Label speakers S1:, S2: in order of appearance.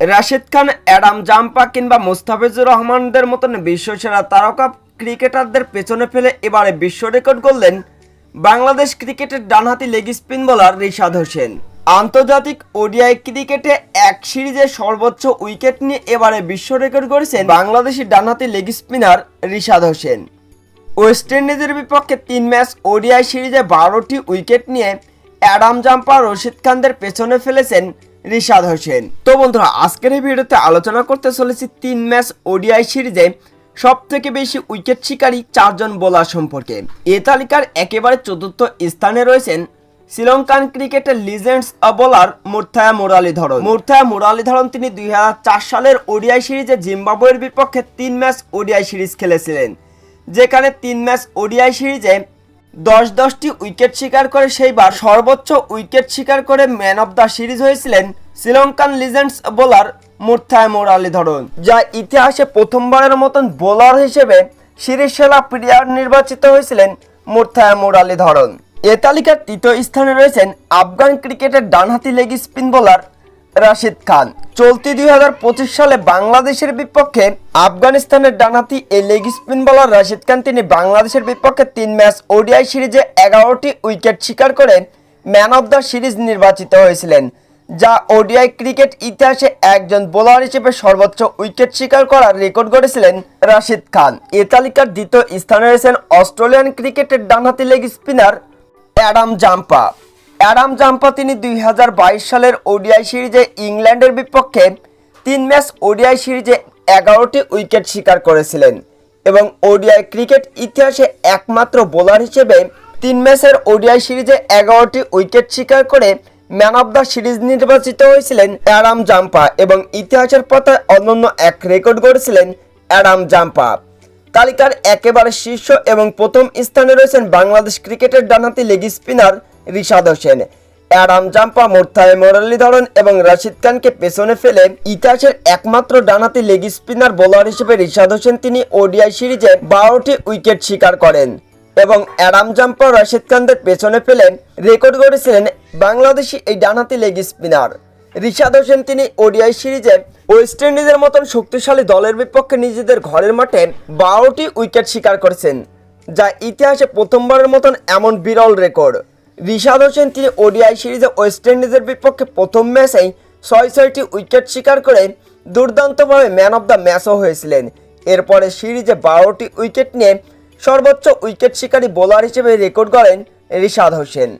S1: Rashid Khan, Adam Zampa কিংবা মুস্তাফিজুর রহমানদের মতন বিশ্বসেরা তারকা ক্রিকেটারদের পেছনে ফেলে এবারে বিশ্ব রেকর্ড করলেন বাংলাদেশ ক্রিকেটের ডানহাতি leg spin bowler Rishad Hossain. আন্তর্জাতিক ওডিআই ক্রিকেটে এক সিরিজে সর্বোচ্চ উইকেট নিয়ে এবারে বিশ্ব রেকর্ড করেছেন বাংলাদেশি ডানহাতি leg spinner Rishad Hossain. West ইন্ডিজের বিপক্ষে তিন ম্যাচ ওডিআই সিরিজে বারোটি উইকেট নিয়ে অ্যাডাম জাম্পা, রশিদ খানদের পেছনে ফেলেছেন রিশাদ হোসেন। তো বন্ধুরা, আজকের এই ভিডিওতে আলোচনা করতে চলেছি তিন ম্যাচ ওডিআই সিরিজে সব থেকে বেশি উইকেট শিকারী চারজন বোলার সম্পর্কে। এ তালিকার একেবারে চতুর্থ স্থানে রয়েছেন শ্রীলঙ্কান ক্রিকেটের লিজেন্ডস বোলার মুর্থায়া মুরালীধরন। মুর্থায়া মুরালীধরন তিনি দুই হাজার চার সালের ওডিআই সিরিজে জিম্বাবুয়ের বিপক্ষে তিন ম্যাচ ওডিআই সিরিজ খেলেছিলেন। যেখানে তিন ম্যাচ ওডিআই সিরিজে দশ দশটি উইকেট শিকার করে সেইবার সর্বোচ্চ উইকেট শিকার করে ম্যান অফ দ্য সিরিজ হয়েছিলেন শ্রীলঙ্কান লিজেন্ডস বোলার মুর্থায় মুরালীধরন যা ইতিহাসে প্রথমবারের মতন বোলার হিসেবে সিরিজ সেরা প্লেয়ার নির্বাচিত হয়েছিলেন মুর্থায় মুরালীধরন এ তালিকার তৃতীয় স্থানে রয়েছেন আফগান ক্রিকেটের ডানহাতি leg spin bowler Rashid Khan. চলতি দুই হাজার পঁচিশ সালে বাংলাদেশের বিপক্ষে আফগানিস্তানের ডানহাতি এই leg spin bowler Rashid Khan, তিনি বাংলাদেশের বিপক্ষে তিন ম্যাচ ওডিআই সিরিজে এগারোটি উইকেট শিকার করে ম্যান অফ দ্য সিরিজ নির্বাচিত হয়েছিলেন, যা ওডিআই ক্রিকেট ইতিহাসে একজন বোলার হিসেবে সর্বোচ্চ উইকেট শিকার করার রেকর্ড গড়েছিলেন রাশিদ খান। এ তালিকার দ্বিতীয় স্থানে রয়েছেন অস্ট্রেলিয়ান ক্রিকেটের ডানহাতি leg spinner Adam Zampa. Adam Zampa তিনি দুই হাজার বাইশ সালের ওডিআই সিরিজে ইংল্যান্ডের বিপক্ষে তিন ম্যাচ ওডিআই সিরিজে এগারোটি উইকেট শিকার করেছিলেন এবং ওডিআই ক্রিকেট ইতিহাসে একমাত্র বোলার হিসেবে তিন ম্যাচের ওডিআই সিরিজে এগারোটি উইকেট শিকার করে ম্যান অফ দ্য সিরিজ নির্বাচিত হয়েছিলেন অ্যাডাম জাম্পা এবং ইতিহাসের পাতায় অনন্য এক রেকর্ড গড়েছিলেন অ্যাডাম জাম্পা। তালিকার একেবারে শীর্ষ এবং প্রথম স্থানে রয়েছেন বাংলাদেশ ক্রিকেটের ডানহাতি leg spinner Rishad Hossain. Adam Zampa Muttiah Muralitharan এবং রাশিদ খানকে পেছনে ফেলে ইতিহাসের একমাত্র ডানহাতি লেগ স্পিনার, বোলার হিসেবে রিশাদ হোসেন তিনি ওডিআই সিরিজে বারোটি উইকেট শিকার করেন এবং অ্যাডাম জাম্পা রাশিদ খানদের পেছনে ফেলে রেকর্ড গড়েছিলেন বাংলাদেশি এই ডানহাতি লেগ স্পিনার। রিশাদ হোসেন তিনি ওডিআই সিরিজে ওয়েস্ট ইন্ডিজের মতন শক্তিশালী দলের বিপক্ষে নিজেদের ঘরের মাঠে বারোটি উইকেট শিকার করেছেন, যা ইতিহাসে প্রথমবারের মতন এমন বিরল রেকর্ড। রিশাদ হোসেন তিনি ওডিআই সিরিজে ওয়েস্ট ইন্ডিজের বিপক্ষে প্রথম ম্যাচেই ছয় ছয়টি উইকেট শিকার করে দুর্দান্তভাবে ম্যান অব দ্য ম্যাচও হয়েছিলেন। এরপরে সিরিজে বারোটি উইকেট নিয়ে সর্বোচ্চ উইকেট শিকারী বোলার হিসেবে রেকর্ড করেন রিশাদ হোসেন।